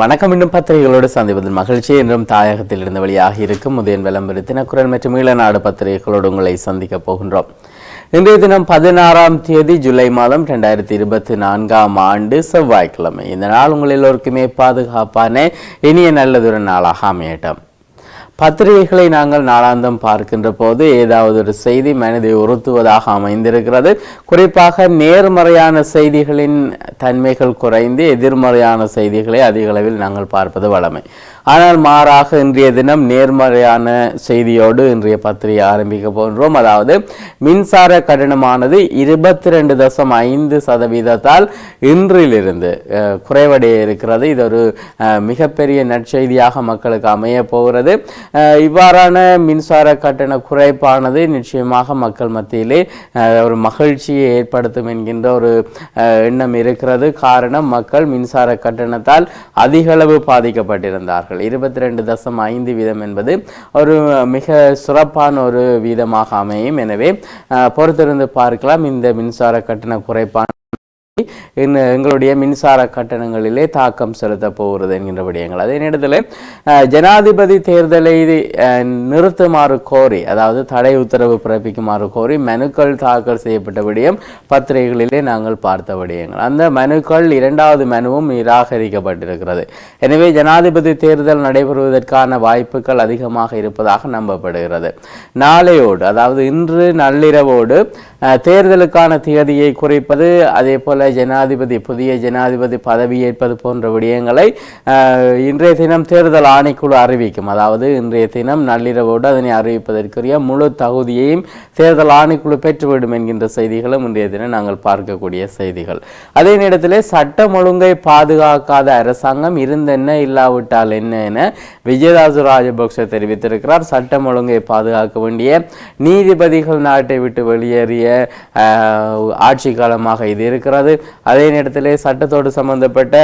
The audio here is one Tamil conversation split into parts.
வணக்கம். இன்னும் பத்திரிகைகளோடு சந்திப்பதில் மகிழ்ச்சி. என்றும் தாயகத்தில் இருந்த வழியாக இருக்கும் உதயன் விளம்பர தினக்குரல் மற்றும் ஈழநாடு பத்திரிகைகளோடு உங்களை சந்திக்க போகின்றோம். இன்றைய தினம் பதினாறாம் தேதி ஜூலை மாதம் ரெண்டாயிரத்தி இருபத்தி நான்காம் ஆண்டு செவ்வாய்க்கிழமை. இந்த நாள் உங்கள் எல்லோருக்குமே பாதுகாப்பான இனிய நல்லதொரு நாளாக அமையட்டும். பத்திரிகைகளை நாங்கள் நாளாந்தம் பார்க்கின்ற போது ஏதாவது ஒரு செய்தி மனதை உறுத்துவதாக அமைந்திருக்கிறது. குறிப்பாக நேர்மறையான செய்திகளின் தன்மைகள் குறைந்து எதிர்மறையான செய்திகளை அதிக அளவில் நாங்கள் பார்ப்பது வழமை. ஆனால் மாறாக இன்றைய தினம் நேர்மறையான செய்தியோடு இன்றைய பத்திரிகை ஆரம்பிக்க போன்றோம் அதாவது மின்சார கட்டணமானது இருபத்தி ரெண்டு தசம் ஐந்து சதவீதத்தால் இன்றிலிருந்து குறைவடைய இருக்கிறது. இது ஒரு மிகப்பெரிய நற்செய்தியாக மக்களுக்கு அமைய போகிறது. இவ்வாறான மின்சார கட்டண குறைப்பானது நிச்சயமாக மக்கள் மத்தியிலே ஒரு மகிழ்ச்சியை ஏற்படுத்தும் என்கின்ற ஒரு எண்ணம் இருக்கிறது. காரணம் மக்கள் மின்சார கட்டணத்தால் அதிகளவு பாதிக்கப்பட்டிருந்தார்கள். பாதிக்கப்பட்டிருந்தார்கள் இருபத்தி ரெண்டு தசம் ஐந்து வீதம் என்பது ஒரு மிக சிறப்பான ஒரு வீதமாக அமையும். எனவே பொறுத்திருந்து பார்க்கலாம். இந்த மின்சார கட்டண குறைப்பான எங்களுடைய மின்சார கட்டணங்களிலே தாக்கம் செலுத்த போகிறது என்கின்ற விடயங்கள். அதே நேரத்தில் ஜனாதிபதி தேர்தலை நிறுத்துமாறு கோரி அதாவது தடை உத்தரவு பிறப்பிக்குமாறு கோரி மனுக்கள் தாக்கல் செய்யப்பட்ட விடயம் பத்திரிகைகளிலே நாங்கள் பார்த்த விடயங்கள். அந்த மனுக்கள் இரண்டாவது மனுவும் நிராகரிக்கப்பட்டிருக்கிறது. எனவே ஜனாதிபதி தேர்தல் நடைபெறுவதற்கான வாய்ப்புகள் அதிகமாக இருப்பதாக நம்பப்படுகிறது. நாளையோடு அதாவது இன்று நள்ளிரவோடு தேர்தலுக்கான தேதியை குறைப்பது அதே போல் ஜனாதிபதி புதிய ஜனாதிபதி பதவியேற்பது போன்ற விடயங்களை இன்றைய தினம் தேர்தல் ஆணைக்குழு அறிவிக்கும். அதாவது இன்றைய தினம் நள்ளிரவோடு அதனை அறிவிப்பதற்குரிய முழு தகுதியையும் தேர்தல் ஆணைக்குழு பெற்றுவிடும் என்கின்ற செய்திகளும் இன்றைய தினம் நாங்கள் பார்க்கக்கூடிய செய்திகள். அதே நேரத்தில் சட்டம் ஒழுங்கை பாதுகாக்காத அரசாங்கம் இருந்தென்ன இல்லாவிட்டால் என்ன என விஜயதாசு ராஜபக்ச தெரிவித்திருக்கிறார். சட்டம் ஒழுங்கை பாதுகாக்க வேண்டிய நீதிபதிகள் நாட்டை விட்டு வெளியேறிய ஆட்சி காலமாக இது இருக்கிறது. அதே நேரத்திலே சட்டத்தோடு சம்பந்தப்பட்ட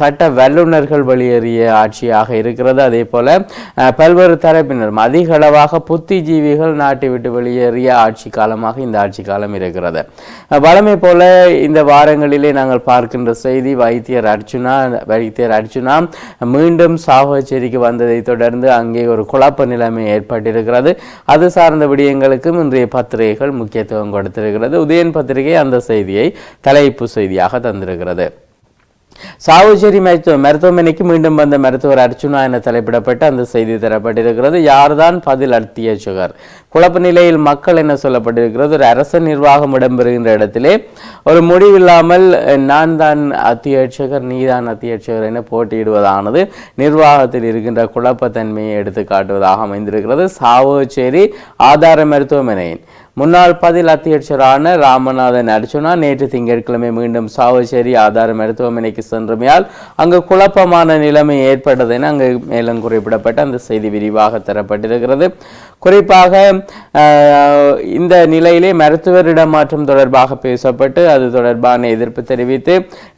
சட்ட வல்லுநர்கள் வெளியேறிய ஆட்சியாக இருக்கிறது. அதே போல பல்வேறு தரப்பினரும் அதிக அளவாக புத்திஜீவிகள் நாட்டை விட்டு வெளியேறிய ஆட்சி காலமாக இந்த ஆட்சி காலம் இருக்கிறது. வளமை போல இந்த வாரங்களிலே நாங்கள் பார்க்கின்ற செய்தி வைத்தியர் அர்ச்சுனா வைத்தியர் அர்ச்சுனா மீண்டும் சாகச்சேரிக்கு வந்ததை தொடர்ந்து அங்கே ஒரு குழப்ப நிலைமை ஏற்பட்டிருக்கிறது. அது சார்ந்த விடயங்களுக்கும் இன்றைய பத்திரிகைகள் முக்கியத்துவம் கொடுத்திருக்கிறது. உதயன் பத்திரிகை அந்த செய்தியை தலைப்பு செய்தியாக தந்திருக்கிறது. சாவுச்சேரி மருத்துவ மருத்துவமனைக்கு மீண்டும் வந்த மருத்துவர் அர்ச்சுனா என தலைப்பிடப்பட்ட அந்த செய்தி தரப்பட்டிருக்கிறது. யார்தான் பதில் அத்தியட்சகர் குழப்ப நிலையில் மக்கள் என்ன சொல்லப்பட்டிருக்கிறது? ஒரு அரச நிர்வாகம் இடம்பெறுகின்ற இடத்திலே ஒரு முடிவில்லாமல் நான் தான் அத்தியட்சகர் நீதான் அத்தியட்சகர் என போட்டியிடுவதானது நிர்வாகத்தில் இருக்கின்ற குழப்பத்தன்மையை எடுத்து காட்டுவதாக அமைந்திருக்கிறது. சாவுச்சேரி ஆதார மருத்துவமனையின் முன்னாள் பதில் அத்தியட்சரான ராமநாதன் அர்ச்சுனா நேற்று திங்கட்கிழமை மீண்டும் சாவச்சேரி ஆதார மருத்துவமனைக்கு சென்றமையால் அங்கு குழப்பமான நிலைமை ஏற்பட்டது என அங்கு மேலும் குறிப்பிடப்பட்ட அந்த செய்தி விரிவாக தரப்பட்டிருக்கிறது. குறிப்பாக இந்த நிலையிலே மருத்துவர் இடமாற்றம் தொடர்பாக பேசப்பட்டு அது தொடர்பான எதிர்ப்பு தெரிவித்து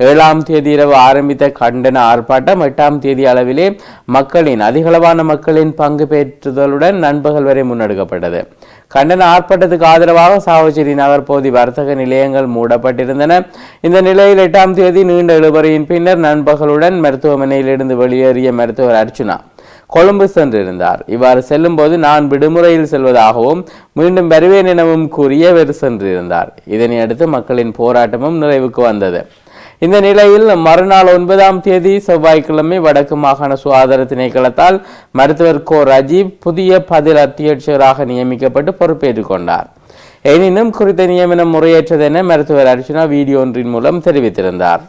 ஏழாம் தேதி இரவு ஆரம்பித்த கண்டன ஆர்ப்பாட்டம் எட்டாம் தேதி அளவிலே மக்களின் அதிகளவான மக்களின் பங்கு பெற்றுதலுடன் நண்பகல் வரை முன்னெடுக்கப்பட்டது. கண்டன ஆர்ப்பாட்டத்துக்கு ஆதரவாக சாவச்சேரி நகர் பகுதி வர்த்தக நிலையங்கள் மூடப்பட்டிருந்தன. இந்த நிலையில் எட்டாம் தேதி நீண்ட இழுபறியின் பின்னர் நண்பகலுடன் மருத்துவமனையிலிருந்து வெளியேறிய மருத்துவர் அர்ச்சுனா கொழும்பு சென்றிருந்தார். இவ்வாறு செல்லும்போது நான் விடுமுறையில் செல்வதாகவும் மீண்டும் வருவேன் எனவும் கூறிய அவர் சென்றிருந்தார். இதனை அடுத்து மக்களின் போராட்டமும் நிறைவுக்கு வந்தது. இந்த நிலையில் மறுநாள் ஒன்பதாம் தேதி செவ்வாய்க்கிழமை வடக்கு மாகாண சுகாதார திணைக்களத்தால் மருத்துவர் கோ. ரஜீப் புதிய பதில் அத்தியட்சகராக நியமிக்கப்பட்டு பொறுப்பேற்றுக் கொண்டார். எனினும் குறித்த நியமனம் முறையேற்றதென மருத்துவர் அர்ச்சனா வீடியோ ஒன்றின் மூலம் தெரிவித்திருந்தார்.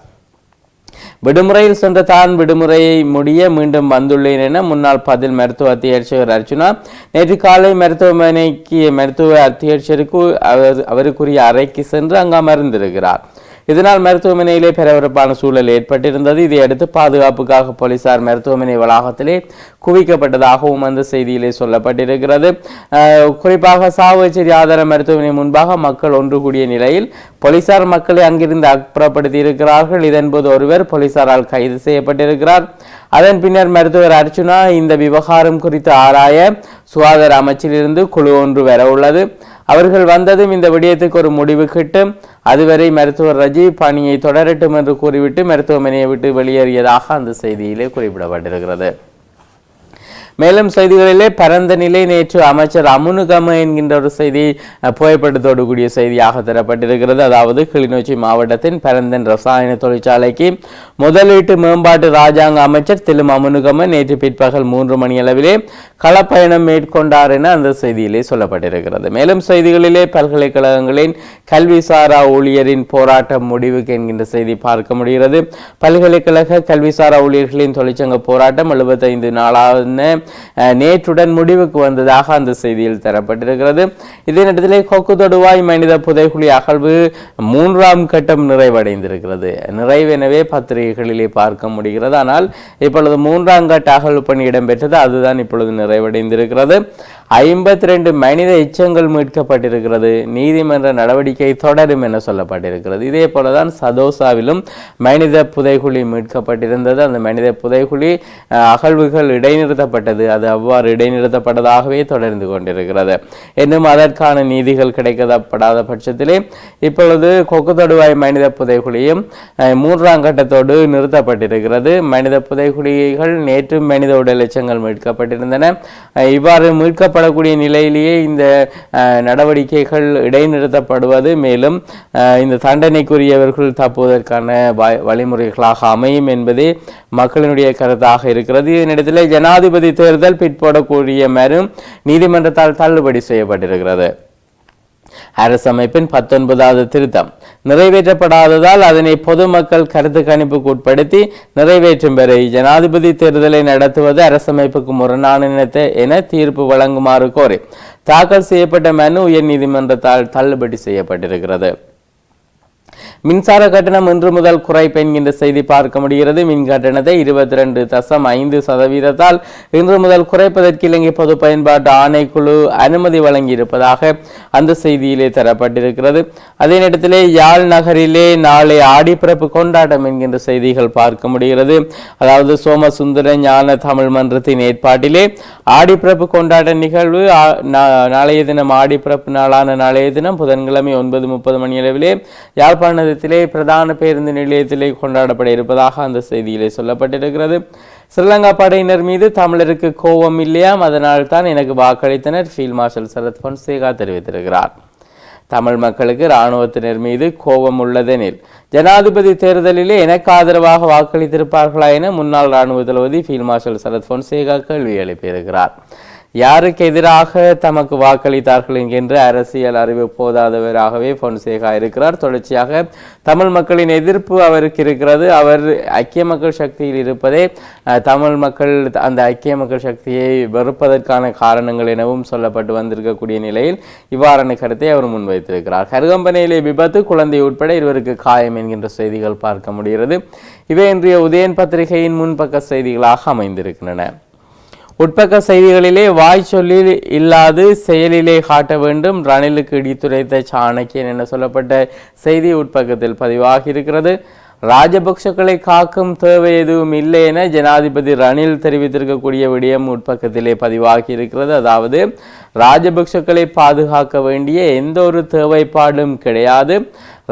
விடுமுறையில் சென்ற தான் விடுமுறையை முடிய மீண்டும் வந்துள்ளேன் என முன்னாள் பதில் மருத்துவ அத்தியட்சகர் அர்ச்சுனா நேற்று காலை மருத்துவமனைக்கு மருத்துவ அத்தியட்சருக்கு அவர் அவருக்குரிய அறைக்கு சென்று அங்கு அமர்ந்திருக்கிறார். இதனால் மருத்துவமனையிலே பரபரப்பான சூழல் ஏற்பட்டிருந்தது. இதையடுத்து பாதுகாப்புக்காக போலீசார் மருத்துவமனை வளாகத்திலே குவிக்கப்பட்டதாகவும் அந்த செய்தியிலே சொல்லப்பட்டிருக்கிறது. குறிப்பாக சாவு எச்சரி ஆதார மருத்துவமனை முன்பாக மக்கள் ஒன்று கூடிய நிலையில் போலீசார் மக்களை அங்கிருந்து அப்புறப்படுத்தி இருக்கிறார்கள் இதன்போது ஒருவர் போலீசாரால் கைது செய்யப்பட்டிருக்கிறார். அதன் பின்னர் மருத்துவர் அர்ச்சுனா இந்த விவகாரம் குறித்து ஆராய சுகாதார அமைச்சிலிருந்து குழு ஒன்று வர உள்ளது. அவர்கள் வந்ததும் இந்த விடயத்துக்கு ஒரு முடிவு கிட்டும். அதுவரை மருத்துவர் ரஜீவ் பணியை தொடரட்டும் என்று கூறிவிட்டு மருத்துவமனையை விட்டு வெளியேறியதாக அந்த செய்தியிலே குறிப்பிடப்பட்டிருக்கிறது. மேலும் செய்திகளிலே பரந்த நிலை நேற்று அமைச்சர் அமுனுகம என்கின்ற ஒரு செய்தி அஹ், புகைப்படத்தோடு கூடிய செய்தியாக தரப்பட்டிருக்கிறது. அதாவது கிளிநொச்சி மாவட்டத்தின் பரந்தன் ரசாயன தொழிற்சாலைக்கு முதலீட்டு மேம்பாட்டு ராஜாங்க அமைச்சர் திலும் அமுனுகம நேற்று பிற்பகல் மூன்று மணி அளவிலே களப்பயணம் மேற்கொண்டார் என அந்த செய்தியிலே சொல்லப்பட்டிருக்கிறது. மேலும் செய்திகளிலே பல்கலைக்கழகங்களின் கல்விசாரா ஊழியரின் போராட்டம் முடிவுக்கு என்கின்ற செய்தி பார்க்க முடிகிறது. பல்கலைக்கழக கல்விசாரா ஊழியர்களின் தொழிற்சங்க போராட்டம் எழுபத்தைந்து நாளான நேற்றுடன் முடிவுக்கு வந்ததாக அந்த செய்தியில் தரப்பட்டிருக்கிறது. இதே நேரத்தில் கொக்கு தொடுவாய் மனித புதைக்குழி அகழ்வு மூன்றாம் கட்டம் நிறைவடைந்திருக்கிறது. நிறைவெனவே பத்திரிகைகளிலே பார்க்க முடிகிறது. ஆனால் இப்பொழுது மூன்றாம் கட்ட அகழ்வு பணி இடம்பெற்றது. அதுதான் இப்பொழுது நிறைவடைந்திருக்கிறது. ஐம்பத்தி ரெண்டு மனித எச்சங்கள் மீட்கப்பட்டிருக்கிறது. நீதிமன்ற நடவடிக்கை தொடரும் என சொல்லப்பட்டிருக்கிறது. இதே போலதான் சதோசாவிலும் மனித புதைகுழி மீட்கப்பட்டிருந்தது. அந்த மனித புதைகுழி அகழ்வுகள் இடைநிறுத்தப்பட்ட இடைநிறுத்தப்பட்டது அது அவ்வாறு இடைநிறுத்தப்பட்டதாகவே தொடர்ந்து கொண்டிருக்கிறது. இன்னும் அதற்கான நீதிகள் கிடைக்கப்படாத பட்சத்திலே இப்பொழுது கொக்கு தொடுவாய் மனித புதைகுழியும் மூன்றாம் கட்டத்தோடு நிறுத்தப்பட்டிருக்கிறது. மனித புதைகுழிகள் நேற்று மனித உடல் எச்சங்கள் மீட்கப்பட்டிருந்தன. இவ்வாறு மீட்கப்படக்கூடிய நிலையிலேயே இந்த நடவடிக்கைகள் இடைநிறுத்தப்படுவது மேலும் இந்த தண்டனைக்குரியவர்கள் தப்புவதற்கான வழிமுறைகளாக அமையும் என்பதே மக்களினுடைய கருத்தாக இருக்கிறது. இதனிடத்தில் ஜனாதிபதி தேர்தல் பிற்படக்கூடிய மனு நீதிமன்றத்தால் தள்ளுபடி செய்யப்பட்டிருக்கிறது. அரசமைப்பின் பத்தொன்பதாவது திருத்தம். நிறைவேற்றப்படாததால் அதனை பொதுமக்கள் கருத்து கணிப்புக்கு உட்படுத்தி நிறைவேற்றும் வரை ஜனாதிபதி தேர்தலை நடத்துவது அரசமைப்புக்கு முரணான என தீர்ப்பு வழங்குமாறு கோரி தாக்கல் செய்யப்பட்ட மனு உயர்நீதிமன்றத்தால் தள்ளுபடி செய்யப்பட்டிருக்கிறது. மின்சார கட்டணம் இன்று முதல் குறைப்பு என்கின்ற செய்தி பார்க்க முடிகிறது. மின் கட்டணத்தை இருபத்தி ரெண்டு தசம் ஐந்து சதவீதத்தால் இன்று முதல் குறைப்பதற்கு இலங்கை பொது பயன்பாட்டு ஆணைக்குழு அனுமதி வழங்கியிருப்பதாக அந்த செய்தியிலே தரப்பட்டிருக்கிறது. அதே நேரத்திலே யாழ் நகரிலே நாளை ஆடிப்பிறப்பு கொண்டாட்டம் என்கின்ற செய்திகள் பார்க்க முடிகிறது. அதாவது சோமசுந்தர ஞான தமிழ் மன்றத்தின் ஏற்பாட்டிலே ஆடிப்பிறப்பு கொண்டாட்ட நிகழ்வு நாளைய தினம் ஆடிப்பிறப்பு நாளான நாளைய தினம் புதன்கிழமை ஒன்பது முப்பது மணியளவிலே யாழ்ப்பாண யாழ்ப்பாணத்திலே பிரதான பேருந்து நிலையத்திலே கொண்டாடப்பட இருப்பதாக அந்த செய்தியிலே சொல்லப்பட்டிருக்கிறது. ஸ்ரீலங்கா படையினர் மீது தமிழருக்கு கோபம் இல்லையாம் அதனால் தான் எனக்கு வாக்களித்தனர் ஃபீல்ட் மார்ஷல் சரத் பொன்சேகா தெரிவித்திருக்கிறார். தமிழ் மக்களுக்கு இராணுவத்தினர் மீது கோபம் உள்ளதெனில் ஜனாதிபதி தேர்தலிலே எனக்கு ஆதரவாக வாக்களித்திருப்பார்களா என முன்னாள் இராணுவ தளபதி ஃபீல்ட் மார்ஷல் சரத் பொன்சேகா கேள்வி எழுப்பியிருக்கிறார். யாருக்கு எதிராக தமக்கு வாக்களித்தார்கள் என்கின்ற அரசியல் அறிவு போதாதவராகவே பொன்சேகா இருக்கிறார். தொடர்ச்சியாக தமிழ் மக்களின் எதிர்ப்பு அவருக்கு இருக்கிறது. அவர் ஐக்கிய மக்கள் சக்தியில் இருப்பதே தமிழ் மக்கள் அந்த ஐக்கிய மக்கள் சக்தியை வெறுப்பதற்கான காரணங்கள் எனவும் சொல்லப்பட்டு வந்திருக்கக்கூடிய நிலையில் இவ்வாறான கருத்தை அவர் முன்வைத்திருக்கிறார். கருகம்பனையிலே விபத்து குழந்தை உட்பட இருவருக்கு காயம் என்கின்ற செய்திகள் பார்க்க முடிகிறது. இவை இன்றைய உதயன் பத்திரிகையின் முன்பக்க செய்திகளாக அமைந்திருக்கின்றன. உட்பக்க செய்திகளிலே வாய் சொல்லில் இல்லாது செயலிலே காட்ட வேண்டும். ரணிலுக்கு இடித்துரைத்த சாணக்கியன் என சொல்லப்பட்ட செய்தி உட்பக்கத்தில் பதிவாகி இருக்கிறது. ராஜபக்ஷக்களை காக்கும் தேவை எதுவும் இல்லை என ஜனாதிபதி ரணில் தெரிவித்திருக்கக்கூடிய விடயம் உட்பக்கத்திலே பதிவாகி இருக்கிறது. அதாவது ராஜபக்ஷக்களை பாதுகாக்க வேண்டிய எந்த ஒரு தேவைப்பாடும் கிடையாது.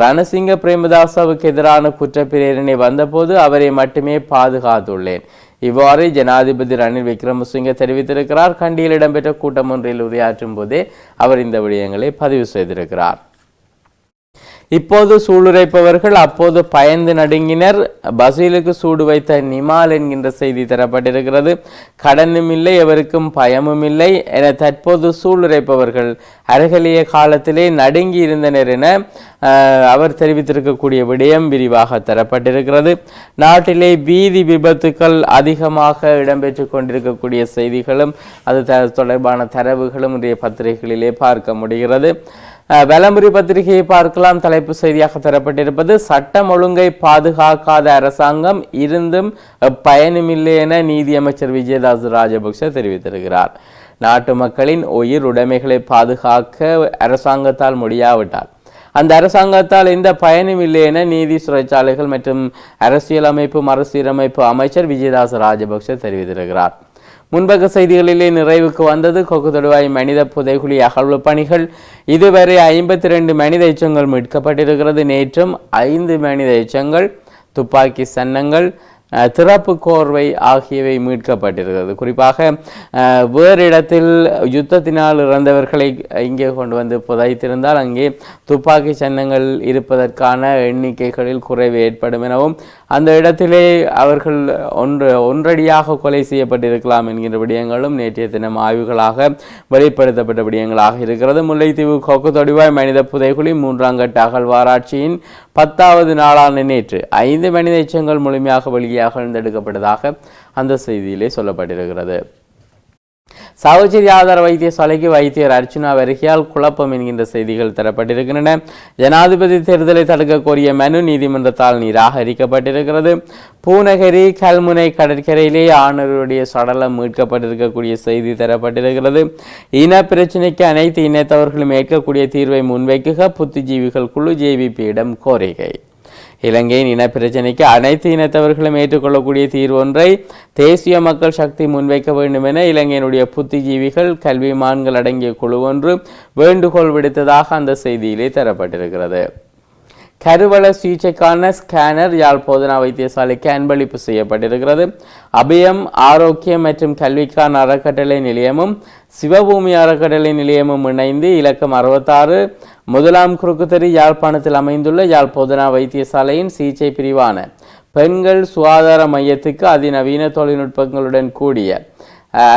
ரணசிங்க பிரேமதாசாவுக்கு எதிரான குற்றப்பிரேரணை வந்தபோது அவரை மட்டுமே பாதுகாத்துள்ளேன். இவ்வாறு ஜனாதிபதி ரணில் விக்ரமசிங்க தெரிவித்திருக்கிறார். கண்டியில் இடம்பெற்ற கூட்டம் ஒன்றில் உரையாற்றும் போதே அவர் இந்த விடயங்களை பதிவு செய்திருக்கிறார். இப்போது சூளுரைப்பவர்கள் அப்போது பயந்து நடுங்கினர். பசீலுக்கு சூடு வைத்த நிமால் என்கின்ற செய்தி தரப்பட்டிருக்கிறது. கடனும் இல்லை எவருக்கும் பயமும் இல்லை என தற்போது சூளுரைப்பவர்கள் அருகலிய காலத்திலே நடுங்கி இருந்தனர் என அவர் தெரிவித்திருக்கக்கூடிய விடயம் விரிவாக தரப்பட்டிருக்கிறது. நாட்டிலே வீதி விபத்துக்கள் அதிகமாக இடம்பெற்று கொண்டிருக்கக்கூடிய செய்திகளும் அது த- தொடர்பான தரவுகளும் இன்றைய பத்திரிகைகளிலே பார்க்க முடிகிறது. அஹ், பத்திரிகையை பார்க்கலாம். தலைப்பு செய்தியாக தரப்பட்டிருப்பது சட்டம் ஒழுங்கை பாதுகாக்காத அரசாங்கம் இருந்தும் பயனுமில்லை என நீதியமைச்சர் விஜயதாஸ் ராஜபக்ஷ தெரிவித்திருக்கிறார். நாட்டு மக்களின் உயிர் உடைமைகளை பாதுகாக்க அரசாங்கத்தால் முடியாவிட்டால் அந்த அரசாங்கத்தால் எந்த பயனும் இல்லை என நீதி சிறைச்சாலைகள் மற்றும் அரசியலமைப்பு மறுசீரமைப்பு அமைச்சர் விஜயதாஸ் ராஜபக்ஷ தெரிவித்திருக்கிறார். முன்பக்க செய்திகளிலே நிறைவுக்கு வந்தது கொக்கு தொடுவாய் மனித புதைகுழி அகழ்வு பணிகள். இதுவரை ஐம்பத்தி ரெண்டு மனித எச்சங்கள் மீட்கப்பட்டிருக்கிறது. நேற்றும் ஐந்து மனித எச்சங்கள் துப்பாக்கி சன்னங்கள் அஹ், திறப்பு கோர்வை ஆகியவை மீட்கப்பட்டிருக்கிறது. குறிப்பாக அஹ், வேறு இடத்தில் யுத்தத்தினால் இறந்தவர்களை இங்கே கொண்டு வந்து புதைத்திருந்தால் அங்கே துப்பாக்கி சன்னங்கள் இருப்பதற்கான எண்ணிக்கைகளில் குறைவு ஏற்படும் எனவும் அந்த இடத்திலே அவர்கள் ஒன்று ஒன்றடியாக கொலை செய்யப்பட்டிருக்கலாம் என்கின்ற விடயங்களும் நேற்றைய தினம் ஆய்வுகளாக வெளிப்படுத்தப்பட்ட விடயங்களாக இருக்கிறது. முல்லைத்தீவு கொக்கு தொடிவாய் மனித புதைகுழி மூன்றாம் கட்ட அகழ்வாராய்ச்சியின் பத்தாவது நாளான நேற்று ஐந்து மனித எச்சங்கள் முழுமையாக வெளியாக எடுக்கப்பட்டதாக அந்த செய்தியிலே சொல்லப்பட்டிருக்கிறது. சாவச்சேரி ஆதார வைத்தியசாலைக்கு வைத்தியர் அர்ச்சுனா வருகையால் குழப்பம் என்கின்ற செய்திகள் தரப்பட்டிருக்கின்றன. ஜனாதிபதி தேர்தலை தடுக்க கோரிய மனு நீதிமன்றத்தால் நிராகரிக்கப்பட்டிருக்கிறது. பூநகரி கல்முனை கடற்கரையிலே ஆணவருடைய சடலம் மீட்கப்பட்டிருக்கக்கூடிய செய்தி தரப்பட்டிருக்கிறது. இன பிரச்சினைக்கு அனைத்து இனத்தவர்களும் ஏற்கக்கூடிய தீர்வை முன்வைக்குக புத்திஜீவிகள் குழு ஜேவிபியிடம் கோரிக்கை. இலங்கையின் இனப்பிரச்சினைக்கு அனைத்து இனத்தவர்களும் ஏற்றுக்கொள்ளக்கூடிய தீர்வு ஒன்றை தேசிய மக்கள் சக்தி முன்வைக்க வேண்டும் என இலங்கையினுடைய புத்திஜீவிகள் கல்விமான்கள் அடங்கிய குழு ஒன்று வேண்டுகோள் விடுத்ததாக அந்த செய்தியிலே தரப்பட்டிருக்கிறது. கருவள சிகிச்சைக்கான ஸ்கேனர் யாழ் போதனா வைத்தியசாலைக்கு அன்பளிப்பு செய்யப்பட்டிருக்கிறது. அபயம் ஆரோக்கியம் மற்றும் கல்விக்கான அறக்கட்டளை நிலையமும் சிவபூமி அறக்கட்டளை நிலையமும் இணைந்து இலக்கம் அறுபத்தாறு. முதலாம் குறுக்குத்தறி யாழ்ப்பாணத்தில் அமைந்துள்ள யாழ் போதனா வைத்தியசாலையின் சிகிச்சை பிரிவான பெண்கள் சுகாதார மையத்துக்கு அதிநவீன தொழில்நுட்பங்களுடன் கூடிய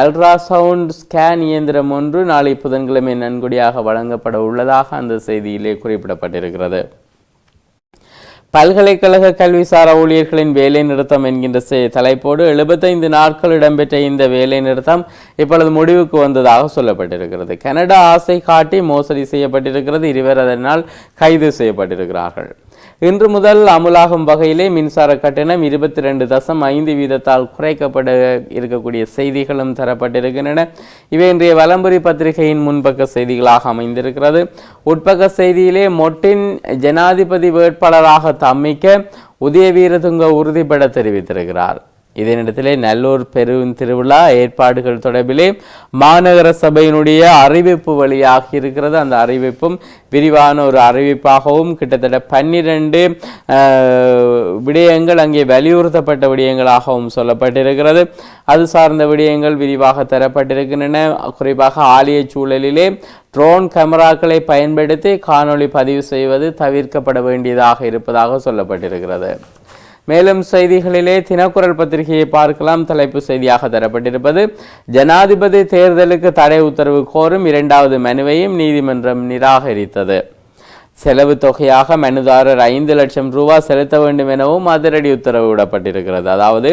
அல்ட்ராசவுண்ட் ஸ்கேன் இயந்திரம் ஒன்று நாளை புதன்கிழமை நன்கொடையாக வழங்கப்பட உள்ளதாக அந்த செய்தியிலே குறிப்பிடப்பட்டிருக்கிறது. பல்கலைக்கழக கல்விசார ஊழியர்களின் வேலை நிறுத்தம் என்கின்ற தலைப்போடு எழுபத்தைந்து நாட்கள் இடம்பெற்ற இந்த வேலை நிறுத்தம் இப்பொழுது முடிவுக்கு வந்ததாக சொல்லப்பட்டிருக்கிறது. கனடா ஆசை காட்டி மோசடி செய்யப்பட்டிருக்கிறது. இருவர் அதனால் கைது செய்யப்பட்டிருக்கிறார்கள். இன்று முதல் அமுலாகும் வகையிலே மின்சார கட்டணம் இருபத்தி ரெண்டு தசம் ஐந்து வீதத்தால் குறைக்கப்பட இருக்கக்கூடிய செய்திகளும் தரப்பட்டிருக்கின்றன. இவை இன்றைய வலம்புரி பத்திரிகையின் முன்பக்க செய்திகளாக அமைந்திருக்கிறது. உட்பக்க செய்தியிலே மொட்டின் ஜனாதிபதி வேட்பாளராக தம்மிக்க உதயவீரதுங்க உறுதிபட தெரிவித்திருக்கிறார். இதனிடத்திலே நல்லூர் பெரும் திருவிழா ஏற்பாடுகள் தொடர்பிலே மாநகர சபையினுடைய அறிவிப்பு வழியாக இருக்கிறது அந்த அறிவிப்பும் விரிவான ஒரு அறிவிப்பாகவும் கிட்டத்தட்ட பன்னிரண்டு விடயங்கள் அங்கே வலியுறுத்தப்பட்ட விடயங்களாகவும் சொல்லப்பட்டிருக்கிறது. அது சார்ந்த விடயங்கள் விரிவாக தரப்பட்டிருக்கின்றன. குறிப்பாக ஆலய சூழலிலே ட்ரோன் கேமராக்களை பயன்படுத்தி காணொளி பதிவு செய்வது தவிர்க்கப்பட வேண்டியதாக இருப்பதாக சொல்லப்பட்டிருக்கிறது. மேலும் செய்திகளிலே தினக்குரல் பத்திரிகையை பார்க்கலாம். தலைப்பு செய்தியாக தரப்பட்டிருப்பது ஜனாதிபதி தேர்தலுக்கு தடை உத்தரவு கோரும் இரண்டாவது மனுவையும் நீதிமன்றம் நிராகரித்தது. செலவு தொகையாக மனுதாரர் ஐந்து லட்சம் ரூபாய் செலுத்த வேண்டும் எனவும் அதிரடி உத்தரவு விடப்பட்டிருக்கிறது. அதாவது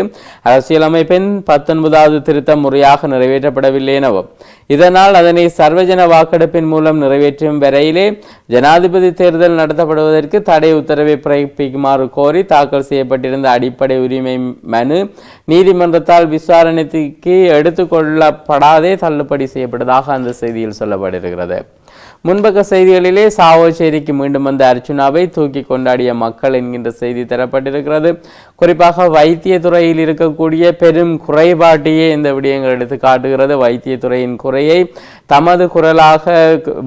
அரசியலமைப்பின் பத்தொன்பதாவது திருத்தம் முறையாக நிறைவேற்றப்படவில்லை எனவும் இதனால் அதனை சர்வஜன வாக்கெடுப்பின் மூலம் நிறைவேற்றும் வரையிலே ஜனாதிபதி தேர்தல் நடத்தப்படுவதற்கு தடை உத்தரவை பிறப்பிக்குமாறு கோரி தாக்கல் செய்யப்பட்டிருந்த அடிப்படை உரிமை மனு நீதிமன்றத்தால் விசாரணைக்கு எடுத்துக்கொள்ளப்படாதே தள்ளுபடி செய்யப்பட்டதாக அந்த செய்தியில் சொல்லப்பட்டிருக்கிறது. முன்பக்க செய்திகளிலே சாவோச்சேரிக்கு மீண்டும் வந்த அர்ச்சுனாவை தூக்கி கொண்டாடிய மக்கள் என்கின்ற செய்தி தரப்பட்டிருக்கிறது. குறிப்பாக வைத்தியத்துறையில் இருக்கக்கூடிய பெரும் குறைபாட்டையே இந்த விடயங்கள் எடுத்து காட்டுகிறது. வைத்தியத்துறையின் குறையை தமது குரலாக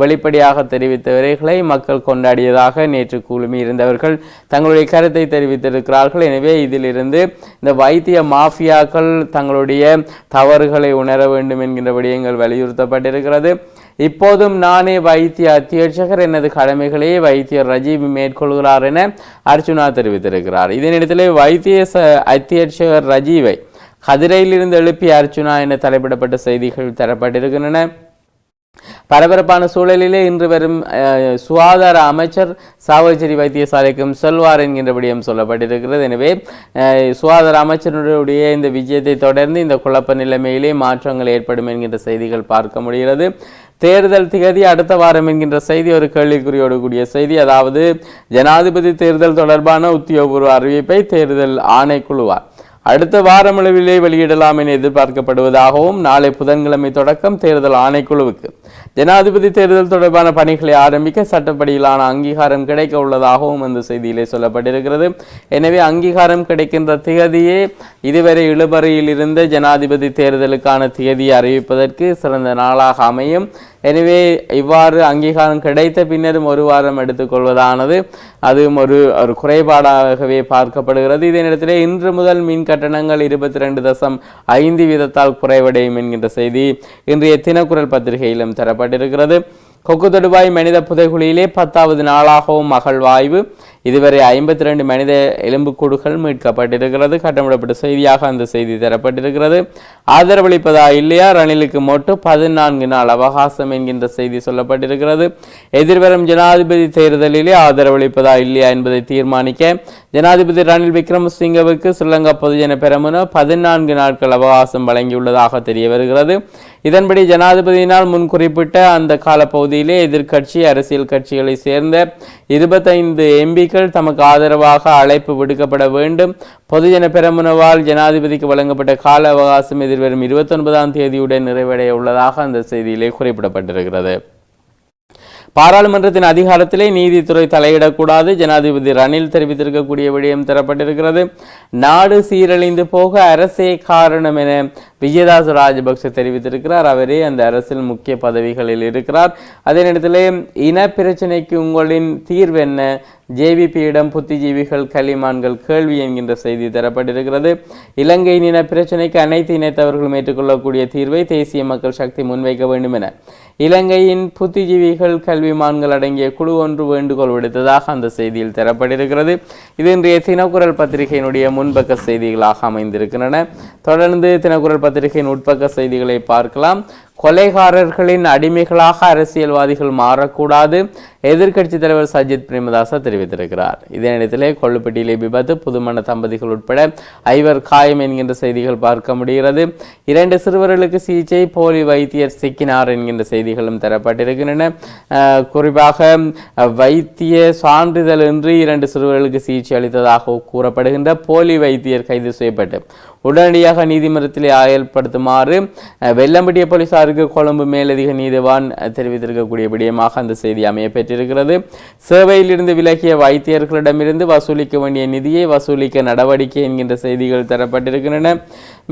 வெளிப்படையாக தெரிவித்தவர்களை மக்கள் கொண்டாடியதாக நேற்று குழுமி இருந்தவர்கள் தங்களுடைய கருத்தை தெரிவித்திருக்கிறார்கள். எனவே இதிலிருந்து இந்த வைத்திய மாஃபியாக்கள் தங்களுடைய தவறுகளை உணர வேண்டும் என்கின்ற விடயங்கள் வலியுறுத்தப்பட்டிருக்கிறது. இப்போதும் நானே வைத்திய அத்தியட்சகர். எனது கடமைகளை வைத்தியர் ரஜீப் மேற்கொள்கிறார் என அர்ச்சுனா தெரிவித்திருக்கிறார். இதனிடத்திலே வைத்திய ச- அத்தியட்சகர் ரஜீவை கதிரையிலிருந்து எழுப்பிய அர்ச்சுனா என தலைப்பிடப்பட்ட செய்திகள் தரப்பட்டிருக்கின்றன. பரபரப்பான சூழலிலே இன்று வரும் சுகாதார அமைச்சர் சாவகச்சேரி வைத்தியசாலைக்கும் செல்வார் என்கின்ற விடயம் சொல்லப்பட்டிருக்கிறது. எனவே சுகாதார அமைச்சருடைய இந்த விஜயத்தை தொடர்ந்து இந்த குழப்ப நிலைமையிலே மாற்றங்கள் ஏற்படும் என்கின்ற செய்திகள் பார்க்க முடிகிறது. தேர்தல் திகதி அடுத்த வாரம் என்கின்ற செய்தி ஒரு கேள்விக்குறியோடு கூடிய செய்தி. அதாவது ஜனாதிபதி தேர்தல் தொடர்பான உத்தியோகபூர்வ அறிவிப்பை தேர்தல் ஆணைக்குழுவார் அடுத்த வாரமளவிலே வெளியிடலாம் என எதிர்பார்க்கப்படுவதாகவும் நாளை புதன்கிழமை தொடக்கம் தேர்தல் ஆணைக்குழுவுக்கு. ஜனாதிபதி தேர்தல் தொடர்பான பணிகளை ஆரம்பிக்க சட்டப்படியிலான அங்கீகாரம் கிடைக்க உள்ளதாகவும் அந்த செய்தியிலே சொல்லப்பட்டிருக்கிறது. எனவே அங்கீகாரம் கிடைக்கின்ற திகதியே இதுவரை இழுபறையில் இருந்த ஜனாதிபதி தேர்தலுக்கான திகதியை அறிவிப்பதற்கு சிறந்த நாளாக அமையும். எனவே இவ்வாறு அங்கீகாரம் கிடைத்த பின்னரும் ஒரு வாரம் எடுத்துக்கொள்வதானது. அதுவும் ஒரு ஒரு குறைபாடாகவே பார்க்கப்படுகிறது. இதே நேரத்தில் இன்று முதல் மின் கட்டணங்கள் இருபத்தி ரெண்டு தசம் ஐந்து வீதத்தால் குறைவடையும் என்கின்ற செய்தி இன்றைய தினக்குரல் பத்திரிகையிலும் தரப்பட்டிருக்கிறது. கொக்கு தொடுவாய் மனித புதைகுழியிலே பத்தாவது நாளாகவும் அகழ்வாய்வு. இதுவரை ஐம்பத்தி ரெண்டு மனித எலும்புக்கூடுகள் மீட்கப்பட்டிருக்கிறது. கட்டமிடப்பட்ட செய்தியாக அந்த செய்தி தரப்பட்டிருக்கிறது. ஆதரவளிப்பதா இல்லையா? ரணிலுக்கு மட்டும் பதினான்கு நாள் அவகாசம் என்கின்ற செய்தி சொல்லப்பட்டிருக்கிறது. எதிர்வரும் ஜனாதிபதி தேர்தலிலே ஆதரவளிப்பதா இல்லையா என்பதை தீர்மானிக்க ஜனாதிபதி ரணில் விக்ரமசிங்கவுக்கு ஸ்ரீலங்கா பொதுஜன பெரமுன பதினான்கு நாட்கள் அவகாசம் வழங்கியுள்ளதாக தெரிய வருகிறது. இதன்படி ஜனாதிபதியினால் முன் குறிப்பிட்ட அந்த காலப்பகுதியிலே எதிர்க்கட்சி அரசியல் கட்சிகளை சேர்ந்த இருபத்தைந்து எம்பிக்கள் தமக்கு ஆதரவாக அழைப்பு விடுக்கப்பட வேண்டும். பொதுஜன பெரமுனவால் ஜனாதிபதிக்கு வழங்கப்பட்ட கால அவகாசம் எதிர்வரும் இருபத்தொன்பதாம் தேதியுடன் நிறைவடைய உள்ளதாக அந்த செய்தியிலே குறிப்பிடப்பட்டிருக்கிறது. பாராளுமன்றத்தின் அதிகாரத்திலே நீதித்துறை தலையிடக்கூடாது. ஜனாதிபதி ரணில் தெரிவித்திருக்கக்கூடிய விடயம் தரப்பட்டிருக்கிறது. நாடு சீரழிந்து போக அரசே காரணம் என விஜயதாச ராஜபக்ச தெரிவித்திருக்கிறார். அவரே அந்த அரசில் முக்கிய பதவிகளில் இருக்கிறார். அதே நேரத்திலே இன பிரச்சனைக்கு உங்களின் தீர்வு என்ன? ஜேவிபியிடம் புத்திஜீவிகள் கலிமான்கள் கேள்வி என்கின்ற செய்தி தரப்பட்டிருக்கிறது. இலங்கையின் இன பிரச்சனைக்கு அனைத்து இனத்தவர்களும் ஏற்றுக்கொள்ளக்கூடிய தீர்வை தேசிய மக்கள் சக்தி முன்வைக்க வேண்டும் என இலங்கையின் புத்திஜீவிகள் கல்விமான்கள் அடங்கிய குழு ஒன்று வேண்டுகோள் விடுத்ததாக அந்த செய்தியில் தரப்பட்டிருக்கிறது. இது இன்றைய தினக்குரல் பத்திரிகையினுடைய முன்பக்க செய்திகளாக அமைந்திருக்கின்றன. தொடர்ந்து தினக்குரல் பத்திரிகையின் உட்பக்க செய்திகளை பார்க்கலாம். கொலைகாரர்களின் அடிமைகளாக அரசியல்வாதிகள் மாறக்கூடாது. எதிர்க்கட்சி தலைவர் சஜித் பிரேமதாச தெரிவித்திருக்கிறார். இதே நேரத்திலே கொள்ளுப்பட்டியிலே விபத்து புதுமண தம்பதிகள் உட்பட ஐவர் காயம் என்கின்ற செய்திகள் பார்க்க முடிகிறது. இரண்டு சிறுவர்களுக்கு சிகிச்சை போலி வைத்தியர் சிக்கினார் என்கின்ற செய்திகளும் தரப்பட்டிருக்கின்றன. அஹ், குறிப்பாக வைத்திய சான்றிதழ் இன்றி இரண்டு சிறுவர்களுக்கு சிகிச்சை அளித்ததாக கூறப்படுகின்ற போலி வைத்தியர் கைது செய்யப்பட்டு உடனடியாக நீதிமன்றத்தில் ஆயல்படுத்துமாறு வெள்ளம்பட்டிய போலீசாருக்கு கொழும்பு மேலதிக நீதிவான் தெரிவித்திருக்கக்கூடிய விடயமாக அந்த செய்தி அமைய பெற்றிருக்கிறது சேவையிலிருந்து விலகிய வைத்தியர்களிடமிருந்து வசூலிக்க வேண்டிய நிதியை வசூலிக்க நடவடிக்கை என்கின்ற செய்திகள் தரப்பட்டிருக்கின்றன.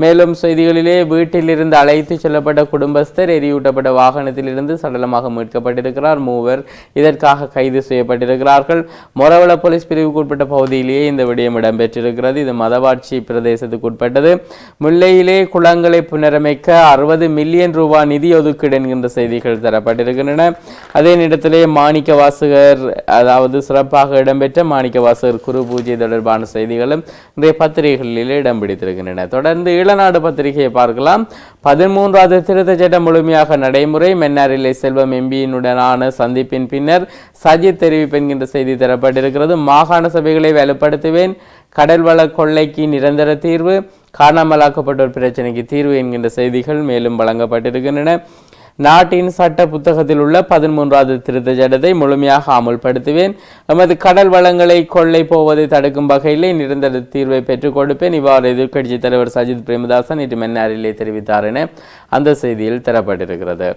மேலும் செய்திகளிலே வீட்டிலிருந்து அழைத்து செல்லப்பட்ட குடும்பஸ்தர் எரியூட்டப்பட்ட வாகனத்திலிருந்து சடலமாக மீட்கப்பட்டிருக்கிறார். மூவர் இதற்காக கைது செய்யப்பட்டிருக்கிறார்கள். மொரவள போலீஸ் பிரிவுக்குட்பட்ட பகுதியிலேயே இந்த விடயம் இடம்பெற்றிருக்கிறது. இது மதவாட்சி பிரதேசத்துக்கு உட்பட்டது முல்லையிலே குளங்களை புனரமைக்க அறுபது மில்லியன் ரூபாய் நிதி ஒதுக்கீடு என்கின்ற செய்திகள் தரப்பட்டிருக்கின்றன. அதே நேரத்திலே மாணிக்க வாசகர் அதாவது சிறப்பாக இடம்பெற்ற மாணிக்க வாசகர் குரு பூஜை தொடர்பான செய்திகளும் இன்றைய பத்திரிகைகளில் இடம் பிடித்திருக்கின்றன. தொடர்ந்து இளநாடு பத்திரிகையை பார்க்கலாம். பதிமூன்றாவது திருத்த சட்டம் முழுமையாக நடைமுறை. மென்னாரிலே செல்வம் எம்பியினுடனான சந்திப்பின் பின்னர் சஜித் தெரிவிப்பு என்கின்ற செய்தி தரப்பட்டிருக்கிறது. மாகாண சபைகளை வலுப்படுத்துவேன். கடல் வள கொள்ளைக்கு நிரந்தர தீர்வு. காணாமலாக்கப்பட்டோர் பிரச்சனைக்கு தீர்வு என்கின்ற செய்திகள் மேலும் வழங்கப்பட்டிருக்கின்றன. நாட்டின் சட்ட புத்தகத்தில் உள்ள பதிமூன்றாவது திருத்த சட்டத்தை முழுமையாக அமுல்படுத்துவேன். எமது கடல் வளங்களை கொள்ளை போவதை தடுக்கும் வகையிலே நிரந்தர தீர்வை பெற்றுக் கொடுப்பேன். இவ்வாறு எதிர்க்கட்சி தலைவர் சஜித் பிரேமதாசன் நேற்று மன்னாரிலே தெரிவித்தார் என அந்த செய்தியில் தரப்பட்டிருக்கிறது.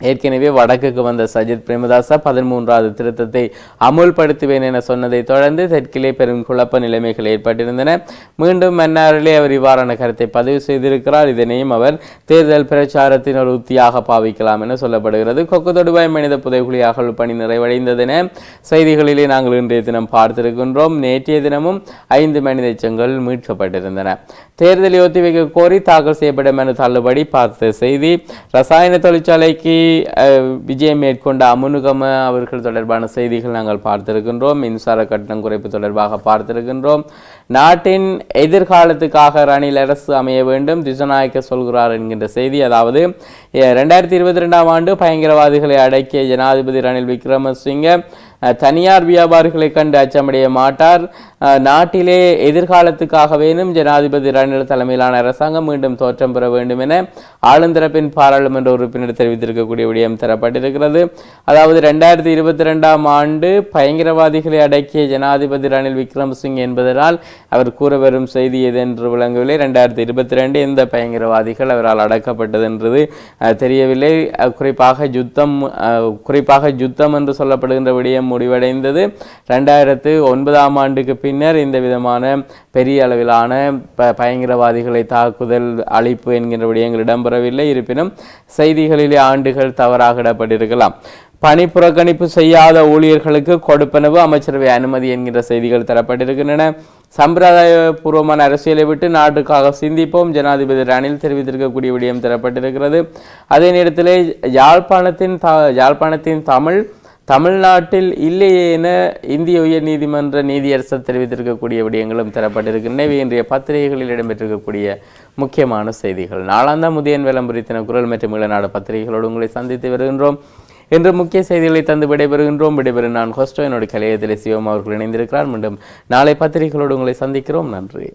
ஏற்கனவே வடக்குக்கு வந்த சஜித் பிரேமதாசா பதிமூன்றாவது திருத்தத்தை அமுல்படுத்துவேன் என சொன்னதை தொடர்ந்து தெற்கிலே பெரும் குழப்ப நிலைமைகள் ஏற்பட்டிருந்தன. மீண்டும் மன்னாரிலே அவர் இவ்வாறான கருத்தை பதிவு செய்திருக்கிறார். இதனையும் அவர் தேர்தல் பிரச்சாரத்தின் ஒரு உத்தியாக பாவிக்கலாம் என சொல்லப்படுகிறது. கொக்கு தொடுவாய் மனித புதைகுழி அகல் பணி நிறைவடைந்ததென செய்திகளிலே நாங்கள் இன்றைய தினம் பார்த்திருக்கின்றோம். நேற்றைய தினமும் ஐந்து மனித எச்சங்கள் மீட்கப்பட்டிருந்தன. தேர்தலை ஒத்திவைக்க கோரி தாக்கல் செய்யப்பட்ட மனு தள்ளுபடி பார்த்த செய்தி. ரசாயன தொழிற்சாலைக்கு விஜயம் மேற்கொண்ட அமுனுகம அவர்கள் தொடர்பான செய்திகள் நாங்கள் பார்த்திருக்கின்றோம். மின்சார கட்டணம் குறைப்பு தொடர்பாக பார்த்திருக்கின்றோம். நாட்டின் எதிர்காலத்துக்காக ரணில் அரசு அமைய வேண்டும் திசநாயக்க சொல்கிறார் என்கின்ற செய்தி. அதாவது ரெண்டாயிரத்தி இருபத்தி ரெண்டாம் ஆண்டு பயங்கரவாதிகளை அடக்கிய ஜனாதிபதி ரணில் விக்ரமசிங்க தனியார் வியாபாரிகளை கண்டு அச்சமடைய மாட்டார். நாட்டிலே எதிர்காலத்துக்காகவேனும் ஜனாதிபதி ரணில் தலைமையிலான அரசாங்கம் மீண்டும் தோற்றம் பெற வேண்டும் என ஆளுந்தரப்பின் பாராளுமன்ற உறுப்பினர் தெரிவித்திருக்கக்கூடிய விடயம் தரப்பட்டிருக்கிறது. அதாவது ரெண்டாயிரத்தி இருபத்தி ரெண்டாம் ஆண்டு பயங்கரவாதிகளை அடக்கிய ஜனாதிபதி ரணில் விக்ரமசிங் என்பதனால் அவர் கூற வரும் செய்தி எது என்று விளங்கவில்லை. ரெண்டாயிரத்தி இருபத்தி ரெண்டு எந்த பயங்கரவாதிகள் அவரால் அடக்கப்பட்டது என்றது தெரியவில்லை. குறிப்பாக யுத்தம் குறிப்பாக யுத்தம் என்று சொல்லப்படுகின்ற விடயம் முடிவடைந்தது. ரெண்டாயிரத்து ஒன்பதாம் ஆண்டுக்கு பின்னர் இந்த விதமான பெரிய அளவிலான ப பயங்கரவாதிகளை தாக்குதல் அழிப்பு என்கின்ற விடயங்கள் இடம்பெறவில்லை. இருப்பினும் செய்திகளிலே ஆண்டுகள் தவறாகிடப்பட்டிருக்கலாம் பணி புறக்கணிப்பு செய்யாத ஊழியர்களுக்கு கொடுப்பனவு அமைச்சரவை அனுமதி என்கின்ற செய்திகள் தரப்பட்டிருக்கின்றன. சம்பிரதாயபூர்வமான அரசியலை விட்டு நாட்டுக்காக சிந்திப்போம். ஜனாதிபதி ரணில் தெரிவித்திருக்கக்கூடிய விடயம் தரப்பட்டிருக்கிறது. அதே நேரத்திலே யாழ்ப்பாணத்தின் த யாழ்ப்பாணத்தின் தமிழ் தமிழ்நாட்டில் இல்லையே என இந்திய உயர் நீதிமன்ற நீதியரசர் தெரிவித்திருக்கக்கூடிய விடயங்களும் தரப்பட்டிருக்கின்றன இன்றைய பத்திரிகைகளில் இடம்பெற்றிருக்கக்கூடிய முக்கியமான செய்திகள். நாளாந்தா முதியன் விளம்பரித்தின குரல் மற்றும் இளநாடு பத்திரிகைகளோடு உங்களை சந்தித்து வருகின்றோம். இன்று முக்கிய செய்திகளை தந்து விடைபெறுகின்றோம். விடைபெறும் நான் ஹோஸ்டோ என்னுடைய கலையத்தில் சிவம் அவர்கள் இணைந்திருக்கிறார். மீண்டும் நாளை பத்திரிகைகளோடு உங்களை சந்திக்கிறோம். நன்றி.